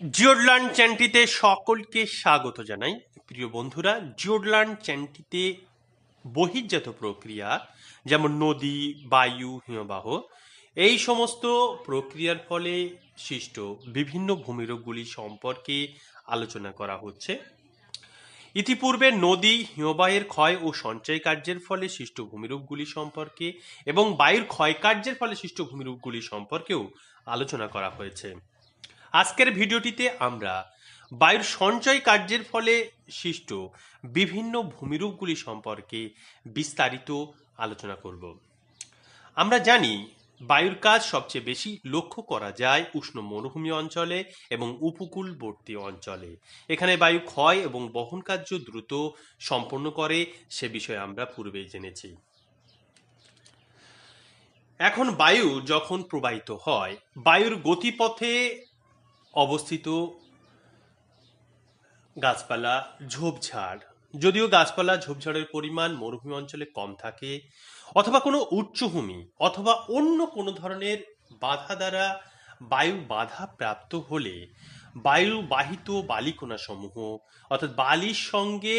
জিওডল্যান্ড চ্যানটিতে সকলকে স্বাগত জানাই। প্রিয় বন্ধুরা জিওডল্যান্ড চ্যানটিতে বহির্জাত প্রক্রিয়া, যেমন নদী, বায়ু, হিমবাহ, এই সমস্ত প্রক্রিয়ার ফলে সৃষ্ট বিভিন্ন ভূমিরোগগুলি সম্পর্কে আলোচনা করা হচ্ছে। ইতিপূর্বে নদী, হিমবাহের ক্ষয় ও সঞ্চয় কার্যের ফলে সৃষ্ট ভূমিরূপগুলি সম্পর্কে এবং বায়ুর ক্ষয় কার্যের ফলে সৃষ্ট ভূমিরূপগুলি সম্পর্কেও আলোচনা করা হয়েছে। আজকের ভিডিওটিতে আমরা বায়ুর সঞ্চয় কার্যের ফলে সৃষ্ট বিভিন্ন ভূমিরূপগুলি সম্পর্কে বিস্তারিত আলোচনা করব। আমরা জানি বায়ুর কাজ সবচেয়ে বেশি লক্ষ্য করা যায় উষ্ণ মরুভূমি অঞ্চলে এবং উপকূলবর্তী অঞ্চলে। এখানে বায়ু ক্ষয় এবং বহন কার্য দ্রুত সম্পন্ন করে, সে বিষয়ে আমরা পূর্বেই জেনেছি। এখন বায়ু যখন প্রবাহিত হয়, বায়ুর গতিপথে অবস্থিত গাছপালা ঝোপঝাড়। যদিও গাছপালা ঝোপঝাড়ের পরিমাণ মরুভূমি অঞ্চলে কম থাকে, অথবা কোনো উচ্চভূমি, অথবা অন্য কোনো ধরনের বাধা দ্বারা বায়ু বাধা প্রাপ্ত হলে বায়ু বাহিত বালিকণা সমূহ অর্থাৎ বালির সঙ্গে,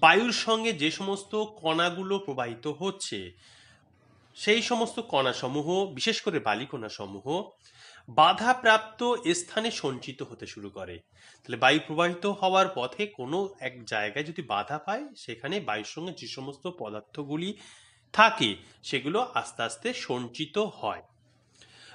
বায়ুর সঙ্গে যে সমস্ত কণাগুলো প্রবাহিত হচ্ছে, সেই সমস্ত কণাসমূহ, বিশেষ করে বালিকণাসমূহ বাধাপ্রাপ্ত স্থানে সঞ্চিত হতে শুরু করে। তাহলে বায়ু প্রবাহিত হওয়ার পথে কোনো এক জায়গায় যদি বাধা পায়, সেখানে বায়ুর সঙ্গে যে সমস্ত পদার্থগুলি থাকে, সেগুলো আস্তে আস্তে সঞ্চিত হয়।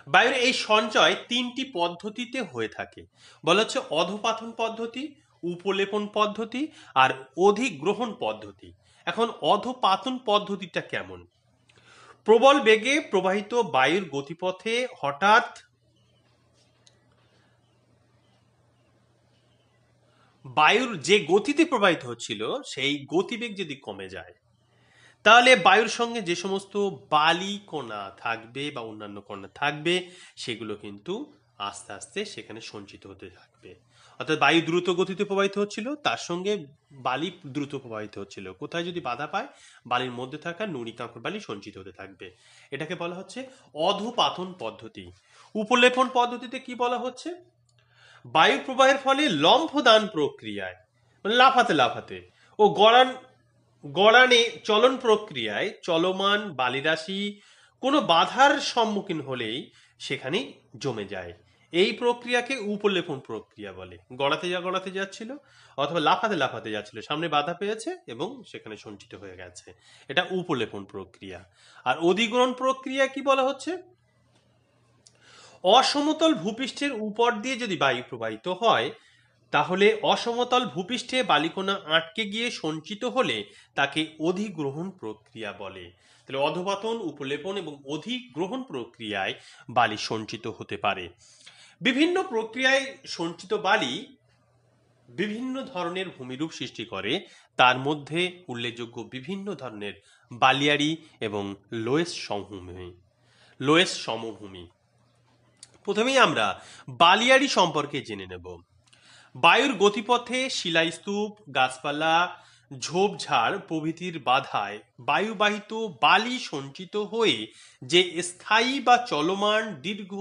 বায়ুর এই সঞ্চয় তিনটি পদ্ধতিতে হয়ে থাকে। বলা হচ্ছে অধপাতন পদ্ধতি, উপলেপন পদ্ধতি আর অধিগ্রহণ পদ্ধতি। এখন অধপাতন পদ্ধতিটা কেমন? প্রবল বেগে প্রবাহিত বায়ুর গতিপথে হঠাৎ বায়ুর যে গতিতে প্রবাহিত হচ্ছিল, সেই গতিবেগ যদি কমে যায়, তাহলে বায়ুর সঙ্গে যে সমস্ত বালি কণা থাকবে বা অন্যান্য কণা থাকবে, সেগুলো কিন্তু আস্তে আস্তে সেখানে সঞ্চিত হতে থাকবে। অর্থাৎ বায়ু দ্রুত গতিতে প্রবাহিত হচ্ছিল, তার সঙ্গে বালি দ্রুত প্রবাহিত হচ্ছিল। কোথায় যদি বাধা পায়, বালির মধ্যে থাকা নুড়ি কাঁকড় বালি সঞ্চিত হতে থাকবে। এটাকে বলা হচ্ছে অধপাতন পদ্ধতি। উপলেপন পদ্ধতিতে কি বলা হচ্ছে? বায়ু প্রবাহের ফলে লম্ফদান প্রক্রিয়ায় মানে লাফাতে লাফাতে ও গড়ান, গড়ানে চলন প্রক্রিয়ায় চলমান বালিরাশি কোনো বাধার সম্মুখীন হলেই সেখানে জমে যায়। এই প্রক্রিয়াকে উপলেপন প্রক্রিয়া বলে। গড়াতে যা গড়াতে যাচ্ছিল অথবা লাফাতে লাফাতে যাচ্ছিল, সামনে বাধা পেয়েছে এবং সেখানে সঞ্চিত হয়ে গেছে। এটা উপলেপন প্রক্রিয়া। আর অধিগ্রহণ প্রক্রিয়া কি বলা হচ্ছে? অসমতল ভূপৃষ্ঠের উপর দিয়ে যদি বায়ু প্রবাহিত হয়, তাহলে অসমতল ভূপৃষ্ঠে বালিকণা আটকে গিয়ে সঞ্চিত হলে তাকে অধিগ্রহণ প্রক্রিয়া বলে। তাহলে অধপাতন উপলেপন এবং অধিগ্রহণ প্রক্রিয়ায় বালি সঞ্চিত হতে পারে। বিভিন্ন প্রক্রিয়ায় সঞ্চিত বালি বিভিন্ন ধরনের ভূমিরূপ সৃষ্টি করে। তার মধ্যে উল্লেখযোগ্য বিভিন্ন ধরনের বালিয়াড়ি এবং লোয়েস সমভূমি। লোয়েস সমভূমি। প্রথমেই আমরা বালিয়াড়ি সম্পর্কে জেনে নেব। বায়ুর গতিপথে শিলাস্তূপ, গাছপালা, ঝোপঝাড় প্রভৃতির বাধায় বায়ুবাহিত বালি সঞ্চিত হয়ে যে স্থায়ী বা চলমান দীর্ঘ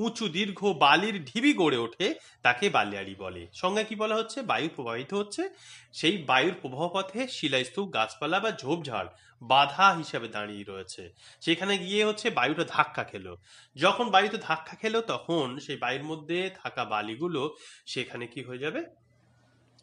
উঁচু, দীর্ঘ বালির ঢিবি গড়ে ওঠে তাকে বালিয়াড়ি বলে। সঙ্গে কি বলা হচ্ছে? বায়ু প্রবাহিত হচ্ছে। সেই বায়ুর প্রবাহ পথে শিলাস্তূপ, গাছপালা বা ঝোপঝাড় বাধা হিসাবে দাঁড়িয়ে রয়েছে। সেখানে গিয়ে হচ্ছে বায়ুটা ধাক্কা খেলো। যখন বায়ুতে ধাক্কা খেলো, তখন সেই বায়ুর মধ্যে থাকা বালিগুলো সেখানে কি হয়ে যাবে?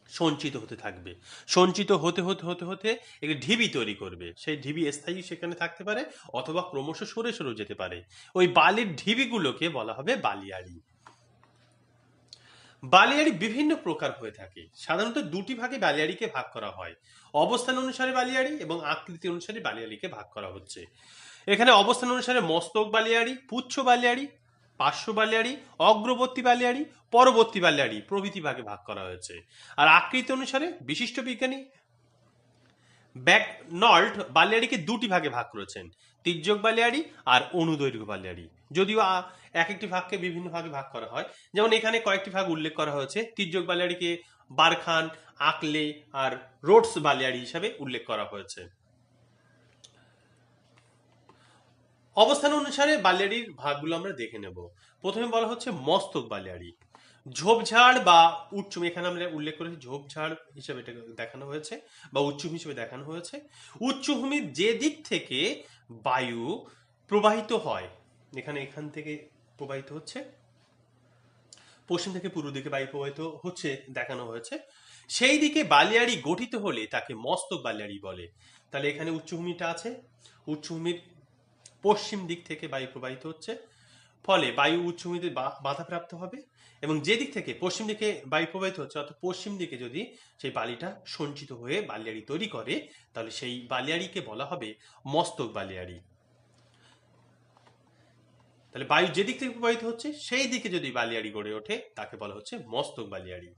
সঞ্চিত হতে থাকবে। সঞ্চিত হতে হতে হতে হতে একটি ঢিবি তৈরি করবে। সেই ঢিবি স্থায়ী সেখানে থাকতে পারে অথবা ক্রমশ সরে সরে যেতে পারে। ওই বালির ঢিবিগুলোকে বলা হবে বালিয়াড়ি। বালিয়াড়ি বিভিন্ন প্রকার হয়ে থাকে। সাধারণত দুটি ভাগে বালিয়াড়িকে ভাগ করা হয়। অবস্থান অনুসারে বালিয়াড়ি এবং আকৃতি অনুসারে বালিয়াড়িকে ভাগ করা হচ্ছে। এখানে অবস্থান অনুসারে মস্তক বালিয়াড়ি, পুচ্ছ বালিয়াড়ি পার্শ্ব বালিয়াড়ি, অগ্রবর্তী বালিয়াড়ি, পরবর্তী বালিয়াড়ি প্রভৃতি ভাগে ভাগ করা হয়েছে। আর আকৃতি অনুসারে বিশিষ্ট বিজ্ঞানী ব্যাক নল্ট বালিয়াড়িকে দুটি ভাগে ভাগ করেছেন, তির্যক বালিয়াড়ি আর অনুদৈর্ঘ্য বালিয়াড়ি। যদিও এক একটি ভাগকে বিভিন্ন ভাগে ভাগ করা হয়। যেমন এখানে কয়েকটি ভাগ উল্লেখ করা হয়েছে। তির্যক বালিয়াড়িকে বারখান, আকলে আর রোডস বালিয়াড়ি হিসাবে উল্লেখ করা হয়েছে। অবস্থান অনুসারে বালিয়াড়ির ভাগগুলো আমরা দেখে নেব। প্রথমে বলা হচ্ছে মস্তক বালিয়াড়ি। ঝোপঝাড় বা উচ্চম, এখানে আমরা উল্লেখ করেছি ঝোপঝাড় হিসেবে এটা দেখানো হয়েছে বা উচ্চভূমি হিসেবে দেখানো হয়েছে। উচ্চভূমির যে দিক থেকে বায়ু প্রবাহিত হয়, এখানে এখান থেকে প্রবাহিত হচ্ছে, পশ্চিম থেকে পূর্ব দিকে বায়ু প্রবাহিত হচ্ছে দেখানো হয়েছে। সেই দিকে বালিয়াড়ি গঠিত হলে তাকে মস্তক বালিয়াড়ি বলে। তাহলে এখানে উচ্চভূমিটা আছে। উচ্চভূমির পশ্চিম দিক থেকে বায়ু প্রবাহিত হচ্ছে। ফলে বায়ু উচ্চভূমিতে বাধাপ্রাপ্ত হবে এবং যে দিক থেকে পশ্চিম দিকে বায়ু প্রবাহিত হচ্ছে অর্থাৎ পশ্চিম দিকে যদি সেই বালিটা সঞ্চিত হয়ে বালিয়াড়ি তৈরি করে, তাহলে সেই বালিয়াড়িকে বলা হবে মস্তক বালিয়াড়ি। তাহলে বায়ু যে দিক থেকে প্রবাহিত হচ্ছে, সেই দিকে যদি বালিয়াড়ি গড়ে ওঠে, তাকে বলা হচ্ছে মস্তক বালিয়াড়ি।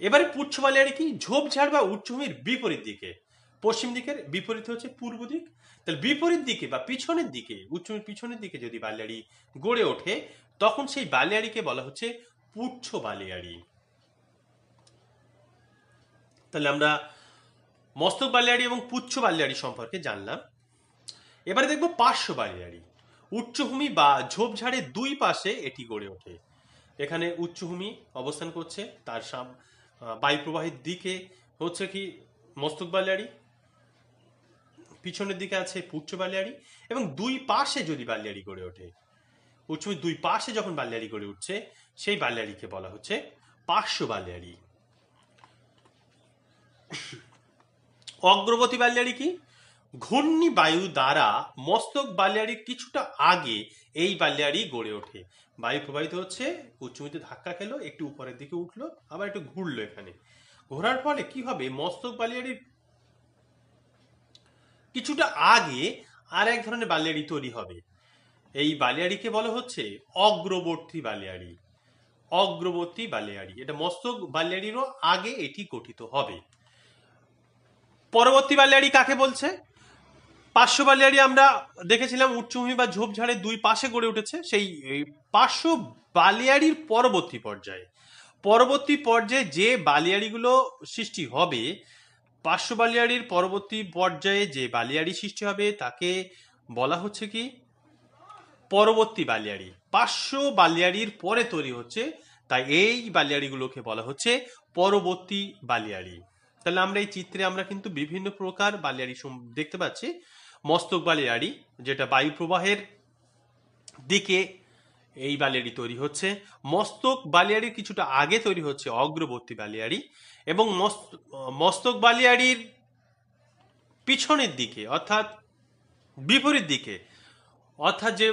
এবারে পুচ্ছ বালিয়াড়ি কি? ঝোপঝাড় বা উচ্চভূমির বিপরীত দিকে। পশ্চিম দিকের বিপরীত হচ্ছে পূর্ব দিক। তাহলে বিপরীত দিকে বা পিছনের দিকে, উচ্চ পিছনের দিকে যদি বালিয়াড়ি গড়ে ওঠে, তখন সেই বালিয়াড়িকে বলা হচ্ছে পুচ্ছ বালিয়াড়ি। তাহলে আমরা মস্তক বালিয়াড়ি এবং পুচ্ছ বালিয়াড়ি সম্পর্কে জানলাম। এবারে দেখব পার্শ্ব বালিয়াড়ি। উচ্চভূমি বা ঝোপঝাড়ের দুই পাশে এটি গড়ে ওঠে। এখানে উচ্চভূমি অবস্থান করছে, তার বায়ু প্রবাহের দিকে হচ্ছে কি মস্তক বালিয়াড়ি পিছনের দিকে আছে পুচ্ছ বালিয়াড়ি এবং দুই পাশে যদি বালিয়াড়ি গড়ে ওঠে উচ্চভূমির দুই পাশে যখন বালিয়াড়ি গড়ে উঠছে, সেই বালিয়াড়িকে বলা হচ্ছে পার্শ্ব বালিয়াড়ি। অগ্রবতী বালিয়াড়ি কি? ঘূর্ণি বায়ু দ্বারা মস্তক বালিয়াড়ির কিছুটা আগে এই বালিয়াড়ি গড়ে ওঠে। বায়ু প্রবাহিত হচ্ছে উচ্চমিতে ধাক্কা খেলো, একটু উপরের দিকে উঠল, আবার একটু ঘুরলো এখানে। ঘোরার ফলে কি হবে? মস্তক বালিয়াড়ির কিছুটা আগে আর এক ধরনের বালিয়াড়ি তৈরি হবে। এই বালিয়াড়িকে বলা হচ্ছে অগ্রবর্তী বালিয়াড়ি। অগ্রবর্তী বালিয়াড়ি। এটা মস্তক বালিয়াড়িরও আগে এটি গঠিত হবে। পরবর্তী বালিয়াড়ি কাকে বলছে? পার্শ্ব বালিয়াড়ি আমরা দেখেছিলাম উচ্চভূমি বা ঝোপঝাড়ের দুই পাশে গড়ে উঠেছে। সেই পার্শ্ব বালিয়াড়ির পরবর্তী পর্যায়ে। পরবর্তী পর্যায়ে যে বালিয়াড়িগুলো সৃষ্টি হবে পার্শ্ব বালিয়াড়ির পরবর্তী পর্যায়ে যে বালিয়াড়ি সৃষ্টি হবে, তাকে বলা হচ্ছে কি? পরবর্তী বালিয়াড়ি পার্শ্ব বালিয়াড়ির পরে তৈরি হচ্ছে, তাই এই বালিয়াড়িগুলোকে বলা হচ্ছে পরবর্তী বালিয়াড়ি তাহলে আমরা এই চিত্রে আমরা কিন্তু বিভিন্ন প্রকার বালিয়াড়ি দেখতে পাচ্ছি। মস্তক বালিয়াড়ি যেটা বায়ু প্রবাহের দিকে এই বালিয়াড়ি তৈরি হচ্ছে। মস্তক বালিয়াড়ির কিছুটা আগে তৈরি হচ্ছে অগ্রবর্তী বালিয়াড়ি এবং মস্ত- মস্তক বালিয়াড়ির পিছনের দিকে, অর্থাৎ বিপরীত দিকে, অর্থাৎ যে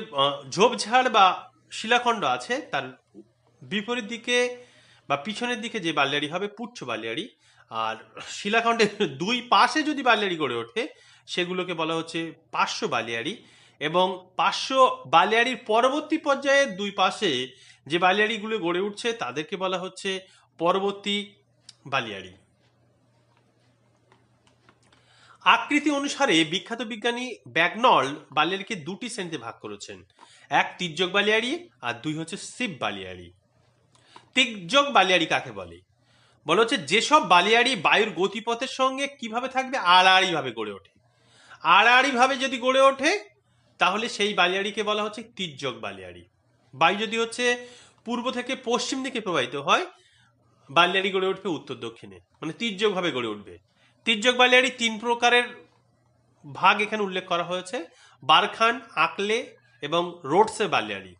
ঝোপঝাড় বা শিলাখণ্ড আছে, তার বিপরীত দিকে বা পিছনের দিকে যে বালিয়াড়ি হবে, পুচ্ছ বালিয়াড়ি। আর শিলাখণ্ডের দুই পাশে যদি বালিয়াড়ি গড়ে ওঠে, সেগুলোকে বলা হচ্ছে পার্শ্ব বালিয়াড়ি। এবং পাঁচশো বালিয়াড়ির পরবর্তী পর্যায়ে দুই পাশে যে বালিয়াড়িগুলো গড়ে উঠছে, তাদেরকে বলা হচ্ছে পরবর্তী বালিয়াড়ি। আকৃতি অনুসারে বিখ্যাত বিজ্ঞানী ব্যাগনল বালিয়াড়িকে দুটি শ্রেণীতে ভাগ করেছেন। এক তির্যক বালিয়াড়ি আর দুই হচ্ছে শিব বালিয়াড়ি। তির্যক বালিয়াড়ি কাকে বলে? বলা হচ্ছে যেসব বালিয়াড়ি বায়ুর গতিপথের সঙ্গে কীভাবে থাকবে আড়াআড়ি ভাবে গড়ে ওঠে। আড়াআড়ি ভাবে যদি গড়ে ওঠে তাহলে সেই বালিয়াড়িকে বলা হচ্ছে তির্যক বালিয়াড়ি। বায়ু যদি হচ্ছে পূর্ব থেকে পশ্চিম দিকে প্রবাহিত হয়, বালিয়াড়ি গড়ে উঠবে উত্তর দক্ষিণে মানে তির্যক ভাবে গড়ে উঠবে। তির্যক বালিয়াড়ি তিন প্রকারের ভাগ এখানে উল্লেখ করা হয়েছে, বারখান, আকলে এবং রোডসে বালিয়াড়ি।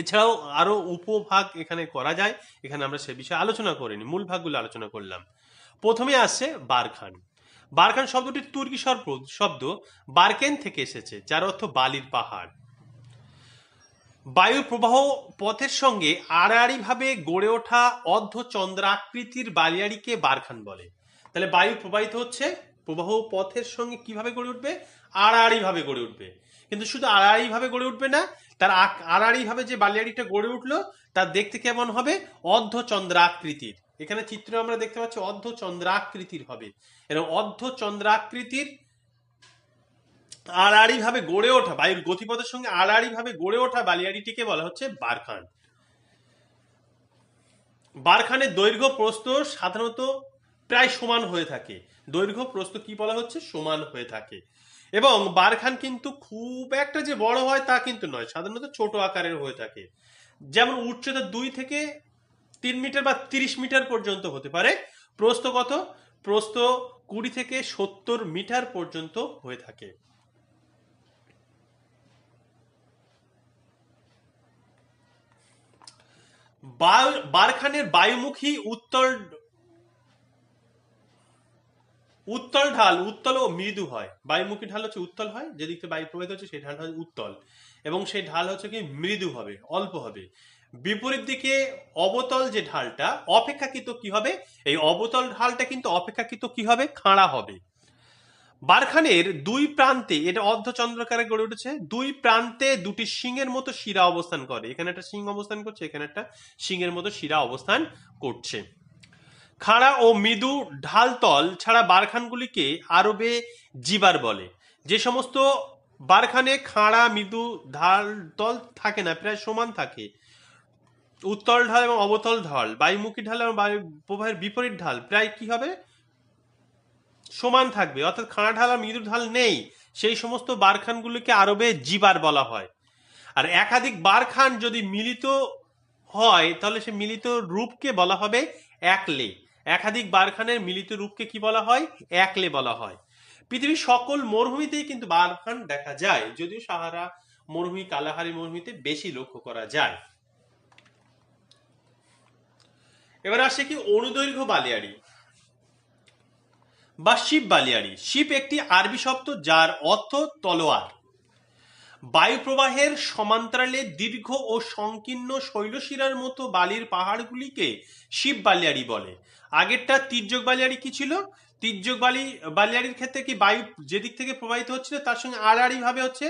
এছাড়াও আরও উপভাগ এখানে করা যায়, এখানে আমরা সে বিষয়ে আলোচনা করিনি, মূল ভাগগুলো আলোচনা করলাম। প্রথমে আসছে বারখান। বারখান শব্দটি তুর্কি শব্দ শব্দ বারকেন থেকে এসেছে, যার অর্থ বালির পাহাড়। বায়ু প্রবাহ পথের সঙ্গে আড়াআড়িভাবে গড়ে ওঠা অর্ধ অর্ধচন্দ্রাকৃতির বালিয়াড়িকে বারখান বলে। তাহলে বায়ু প্রবাহিত হচ্ছে, প্রবাহ পথের সঙ্গে কীভাবে গড়ে উঠবে? আড়াআড়ি ভাবে গড়ে উঠবে। কিন্তু শুধু আড়াআড়ি ভাবে গড়ে উঠবে না, তার আক- আড়াআড়ি ভাবে যে বালিয়াড়িটা গড়ে উঠল তার দেখতে কেমন হবে? অর্ধ অর্ধচন্দ্রাকৃতির এখানে চিত্র আমরা দেখতে পাচ্ছি অর্ধ চন্দ্রাকৃতির হবে। এরকম অর্ধচন্দ্রাকৃতির আড়াআড়ি ভাবে গড়ে ওঠা, বায়ুর গতিপথের সঙ্গে আড়াআড়ি ভাবে গড়ে ওঠা বালিয়াড়িটিকে বলা হচ্ছে বারখান। বারখানের দৈর্ঘ্য প্রস্থ সাধারণত প্রায় সমান হয়ে থাকে। দৈর্ঘ্য প্রস্থ কি বলা হচ্ছে? সমান হয়ে থাকে। এবং বারখান কিন্তু খুব একটা যে বড় হয় তা কিন্তু নয়, সাধারণত ছোট আকারের হয়ে থাকে। যেমন উচ্চতা দুই থেকে তিন মিটার বা তিরিশ মিটার পর্যন্ত হতে পারে। প্রস্থ কত? প্রস্থ কুড়ি থেকে সত্তর মিটার পর্যন্ত হয়ে থাকে। বারখানের বায়ুমুখী উত্তল উত্তল ঢাল, উত্তল ও মৃদু হয়। বায়ুমুখী ঢাল হচ্ছে উত্তল হয়, যেদিক থেকে বায়ু প্রবাহিত হচ্ছে সেই ঢাল হচ্ছে উত্তল। এবং সেই ঢাল হচ্ছে কি মৃদু হবে, অল্প হবে। বিপরীত দিকে অবতল যে ঢালটা, অপেক্ষাকৃত কি হবে? এই অবতল ঢালটা কিন্তু অপেক্ষাকৃত কি হবে? খাড়া হবে। বারখানের দুই প্রান্তে, এটা অর্ধচন্দ্রকারে গড়ে উঠেছে, দুই প্রান্তে দুটি সিংহের মতো শিরা অবস্থান করে। এখানে একটা সিংহ অবস্থান করছে, এখানে একটা সিংহের মতো শিরা অবস্থান করছে। খাড়া ও মৃদু ঢালতল ছাড়া বারখানগুলিকে আরবে জিবার বলে। যে সমস্ত বারখানে খাড়া, মৃদু ঢালতল থাকে না, প্রায় সমান থাকে। উত্তল ঢাল এবং অবতল ঢাল, বায়ুমুখী ঢাল এবং বায়ু প্রবাহের বিপরীত ঢাল, প্রায় কি হবে? সমান থাকবে। অর্থাৎ খাড়া ঢাল আর মৃদু ঢাল নেই। সেই সমস্ত বারখানগুলিকে আরবে জিবার বলা হয়। আর একাধিক বারখান যদি মিলিত হয়, তাহলে সে মিলিত রূপকে বলা হবে একলে। একাধিক বারখানের মিলিত রূপকে কি বলা হয়? একলে বলা হয়। পৃথিবীর সকল মরুভূমিতেই কিন্তু বারখান দেখা যায়। যদিও সাহারা মরুভূমি, কালাহারি মরুভূমিতে বেশি লক্ষ্য করা যায়। এবার আসে কি অনুদৈর্ঘ্য বালিয়াড়ি বা শিব বালিয়াড়ি। শিব একটি আরবি শব্দ যার অর্থ তলোয়ার। বায়ু প্রবাহের সমান্তরালে দীর্ঘ ও সংকীর্ণ শৈলশিরার মতো বালির পাহাড়গুলিকে শিব বালিয়াড়ি বলে। আগেরটা তির্যক বালিয়াড়ি কি ছিল? তির্যক বালি বালিয়াড়ির ক্ষেত্রে কি বায়ু যেদিক থেকে প্রবাহিত হচ্ছিল, তার সঙ্গে আড়াআড়ি ভাবে হচ্ছে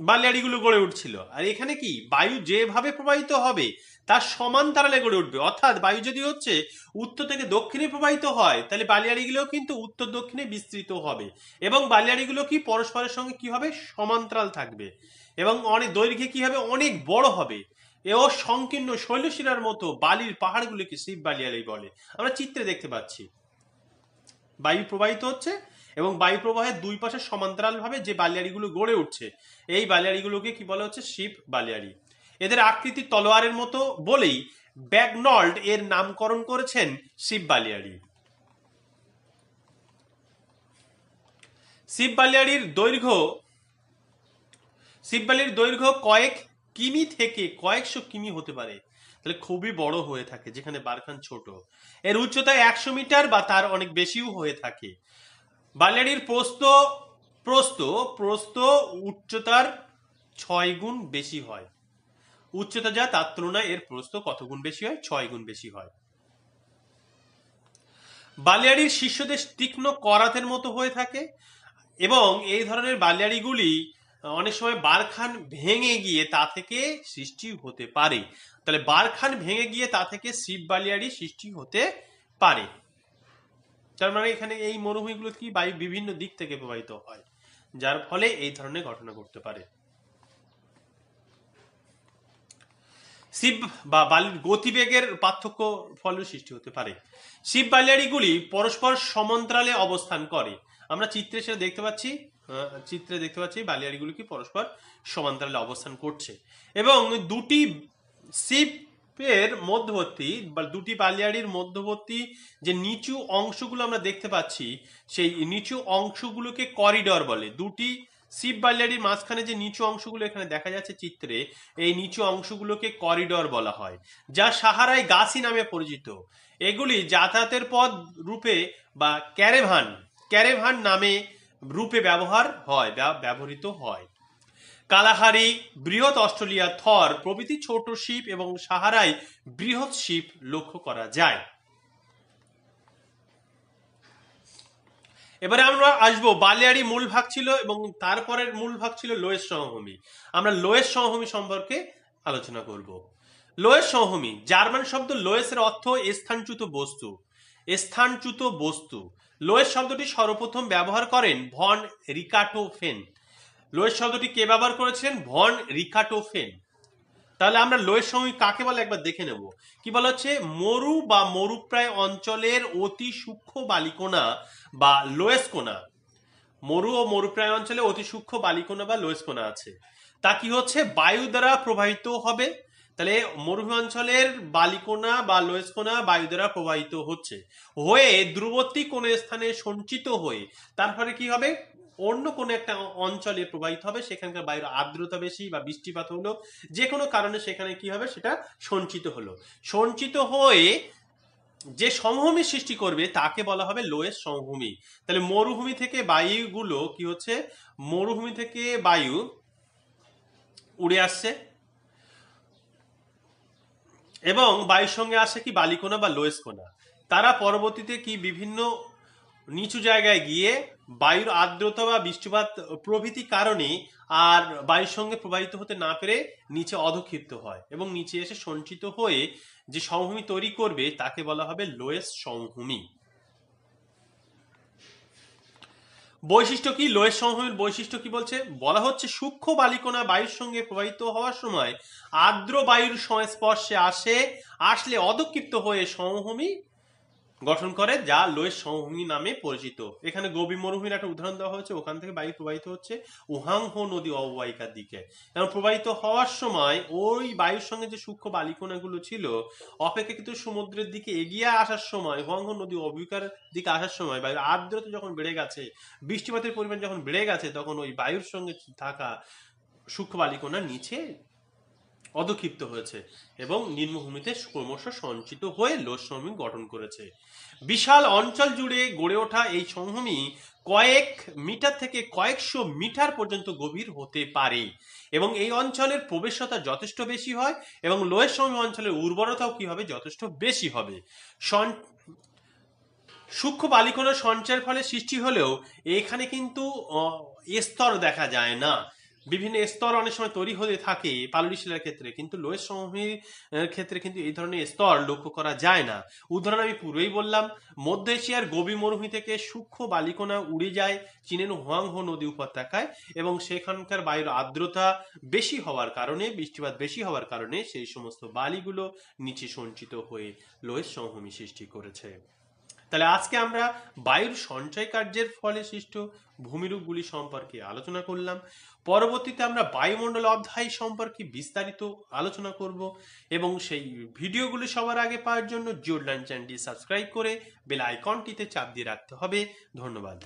বালিয়াড়িগুলো গড়ে উঠছিল। আর এখানে কি? বায়ু যেভাবে প্রবাহিত হবে, তার সমান্তরালে গড়ে উঠবে। অর্থাৎ বায়ু যদি হচ্ছে উত্তর থেকে দক্ষিণে প্রবাহিত হয়, তাহলে বালিয়াড়িগুলো কিন্তু উত্তর দক্ষিণে বিস্তৃত হবে। এবং বালিয়াড়িগুলো কি? পরস্পরের সঙ্গে কি হবে? সমান্তরাল থাকবে। এবং অনেক দৈর্ঘ্যে কি হবে? অনেক বড় হবে। এও সংকীর্ণ শৈলশিরার মতো বালির পাহাড়গুলিকে শিব বালিয়াড়ি বলে। আমরা চিত্রে দেখতে পাচ্ছি। বায়ু প্রবাহিত হচ্ছে এবং বায়ু প্রবাহের দুই পাশে সমান্তরালভাবে যে বালিয়াড়িগুলো গড়ে উঠছে, এই বালিয়াড়িগুলোকে কি বলা হচ্ছে? শিব বালিয়াড়ি। এদের আকৃতি তলোয়ারের মতো বলেই ব্যাগনল্ড এর নামকরণ করেছেন শিব বালিয়াড়ি। শিব বালিয়াড়ির দৈর্ঘ্য শিব বালির দৈর্ঘ্য কয়েক কিমি থেকে কয়েকশো কিমি হতে পারে। তাহলে খুবই বড় হয়ে থাকে, যেখানে বারখান ছোট। এর উচ্চতা একশো মিটার বা তার অনেক বেশিও হয়ে থাকে। বালিয়াড়ির প্রস্ত প্রস্ত প্রস্ত উচ্চতার ছয় গুণ বেশি হয়। উচ্চতা যা তার তুলনায় এর প্রস্ত কত গুণ বেশি হয়? ছয় গুণ বেশি হয়। বালিয়াড়ির শীর্ষদেশ তীক্ষ্ণ করাতের মতো হয়ে থাকে এবং এই ধরনের বালিয়াড়িগুলি অনেক সময় বারখান ভেঙে গিয়ে তা থেকে সৃষ্টি হতে পারে। তাহলে বারখান ভেঙে গিয়ে তা থেকে শিব বালিয়াড়ি সৃষ্টি হতে পারে। তার মানে এখানে এই মরুভূমিগুলো কি বায়ু বিভিন্ন দিক থেকে প্রবাহিত হয়, যার ফলে এই ধরনের ঘটনা ঘটতে পারে। শিব বা বালির গতিবেগের পার্থক্য ফলেও সৃষ্টি হতে পারে। শিব বালিয়াড়িগুলি পরস্পর সমান্তরালে অবস্থান করে। আমরা চিত্রে সেটা দেখতে পাচ্ছি চিত্রে দেখতে পাচ্ছি বালিয়াড়িগুলি কি পরস্পর সমান্তরালে অবস্থান করছে। এবং দুটি শিবের মধ্যবর্তী বা দুটি বালিয়াড়ির মধ্যবর্তী যে নিচু অংশগুলো আমরা দেখতে পাচ্ছি, সেই নিচু অংশগুলোকে করিডর বলে। দুটি শিব বালিয়াড়ির মাঝখানে যে নিচু অংশগুলো এখানে দেখা যাচ্ছে চিত্রে, এই নিচু অংশগুলোকে করিডর বলা হয়, যা সাহারায় গাছি নামে পরিচিত। এগুলি যাতায়াতের পথ রূপে বা ক্যারেভান ক্যারেভান নামে রূপে ব্যবহার হয়, ব্যবহৃত হয়। কালাহারি, বৃহৎ অস্ট্রেলিয়া, থর, প্রভৃতি ছোট শিপ এবং সাহারায় বৃহৎ শিপ লক্ষ্য করা যায়। এবারে আমরা আসব, বালিয়াড়ি মূল ভাগ ছিল এবং তারপরের মূল ভাগ ছিল লোয়েস সমভূমি। আমরা লোয়েস সমভূমি সম্পর্কে আলোচনা করব। লোয়েস সমভূমি, জার্মান শব্দ লোয়েসের অর্থ স্থানচ্যুত বস্তু। স্থানচ্যুত বস্তু। লোয়েস শব্দটি সর্বপ্রথম ব্যবহার করেন ভন রিকাটোফেন। লোয়েস শব্দটি কে ব্যবহার করেছেন? Von Richthofen. তাহলে আমরা লোয়েস সময় কাকে বলে একবার দেখে নেব। কি বলা হচ্ছে? মরু বা মরুপ্রায় অঞ্চলের অতি সূক্ষ্ম বালিকোনা বা লোয়েস কোনা মরু ও মরুপ্রায় অঞ্চলে অতি সূক্ষ্ম বালিকোনা বা লোয়েস কোনা আছে। তা কি হচ্ছে? বায়ু দ্বারা প্রবাহিত হবে। তাহলে মরুভূমি অঞ্চলের বালিকোনা বা লোয়েসকোনা বায়ু দ্বারা প্রবাহিত হচ্ছে। হয়ে দূরবর্তী কোনো স্থানে সঞ্চিত হয়ে তারপরে কি হবে? অন্য কোনো একটা অঞ্চলে প্রবাহিত হবে, সেখানকার বায়ুর আর্দ্রতা বেশি বা বৃষ্টিপাত হলো যে কোনো কারণে সেখানে কি হবে? সেটা সঞ্চিত হলো। সঞ্চিত হয়ে যে সমভূমি সৃষ্টি করবে, তাকে বলা হবে লোয়েস্ট সমভূমি। তাহলে মরুভূমি থেকে বায়ুগুলো কি হচ্ছে? মরুভূমি থেকে বায়ু উড়ে আসছে। এবং বায়ুর সঙ্গে আসে কি? বালিকোনা বা লোয়েসকোনা তারা পরবর্তীতে কি বিভিন্ন নিচু জায়গায় গিয়ে বায়ুর আর্দ্রতা বা বৃষ্টিপাত প্রভৃতি কারণে আর বায়ুর সঙ্গে প্রবাহিত হতে না পেরে নিচে অধক্ষিপ্ত হয় এবং নিচে এসে সঞ্চিত হয়ে যে সমভূমি তৈরি করবে তাকে বলা হবে লোয়েস্ট সমভূমি। বৈশিষ্ট্য কি? লোয়েস্ট সমভূমির বৈশিষ্ট্য কি বলছে? বলা হচ্ছে সূক্ষ্ম বালিকণা বায়ুর সঙ্গে প্রবাহিত হওয়ার সময় আর্দ্র বায়ুর সংস্পর্শে আসে, আসলে অধক্ষিপ্ত হয়ে সমভূমি গঠন করে, যা লোয়েস সমভূমি নামে পরিচিত। এখানে গোবি মরুভূমির একটা উদাহরণ দেওয়া হয়েছে, ওখান থেকে বায়ু প্রবাহিত হচ্ছে উহাংহো নদী অববাহিকার দিকে। এবং প্রবাহিত হওয়ার সময় ওই বায়ুর সঙ্গে যে সূক্ষ্ম বালিকোনাগুলো ছিল, অপেক্ষাকৃত সমুদ্রের দিকে এগিয়ে আসার সময় হুয়াংহো নদী অববাহিকার দিকে আসার সময় বায়ুর আর্দ্রতা যখন বেড়ে গেছে, বৃষ্টিপাতের পরিমাণ যখন বেড়ে গেছে, তখন ওই বায়ুর সঙ্গে থাকা সূক্ষ্ম বালিকোনা নিচে অধক্ষিপ্ত হয়েছে এবং নিম্নভূমিতে ক্রমশ সঞ্চিত হয়ে লোস সমভূমি গঠন করেছে। বিশাল অঞ্চল জুড়ে গড়ে ওঠা এই সমভূমি কয়েক মিটার থেকে কয়েকশো মিটার পর্যন্ত গভীর হতে পারে এবং এই অঞ্চলের প্রবেশতা যথেষ্ট বেশি হয় এবং লোয়ের সমভূমি অঞ্চলের উর্বরতাও কি হবে যথেষ্ট বেশি হবে? সূক্ষ্ম বালিকণার সঞ্চয়ের ফলে সৃষ্টি হলেও এখানে কিন্তু স্তর দেখা যায় না। বিভিন্ন স্তর অনেক সময় তৈরি হতে থাকে পাললি শিলার ক্ষেত্রে, কিন্তু লোয়ের সমভূমির ক্ষেত্রে কিন্তু এই ধরনের স্তর লক্ষ্য করা যায় না। উদাহরণ আমি পূর্বেই বললাম, মধ্য এশিয়ার গভীর মরুভূমি থেকে সূক্ষ্ম বালিকোনা উড়ে যায় চীনের হোয়াংহো নদী উপত্যকায় এবং সেখানকার বায়ুর আর্দ্রতা বেশি হওয়ার কারণে, বৃষ্টিপাত বেশি হওয়ার কারণে সেই সমস্ত বালিগুলো নিচে সঞ্চিত হয়ে লোয়ের সমভূমি সৃষ্টি করেছে। তাহলে আজকে আমরা বায়ুর সঞ্চয় কার্যের ফলে সৃষ্ট ভূমিরূপগুলি সম্পর্কে আলোচনা করলাম। পরবর্তীতে আমরা বায়ুমণ্ডল অধ্যায় সম্পর্কে বিস্তারিত আলোচনা করব এবং সেই ভিডিওগুলি সবার আগে পাওয়ার জন্য জিওডলাইন চ্যানেলটি সাবস্ক্রাইব করে বেল আইকনটিতে চাপ দিয়ে রাখতে হবে। ধন্যবাদ।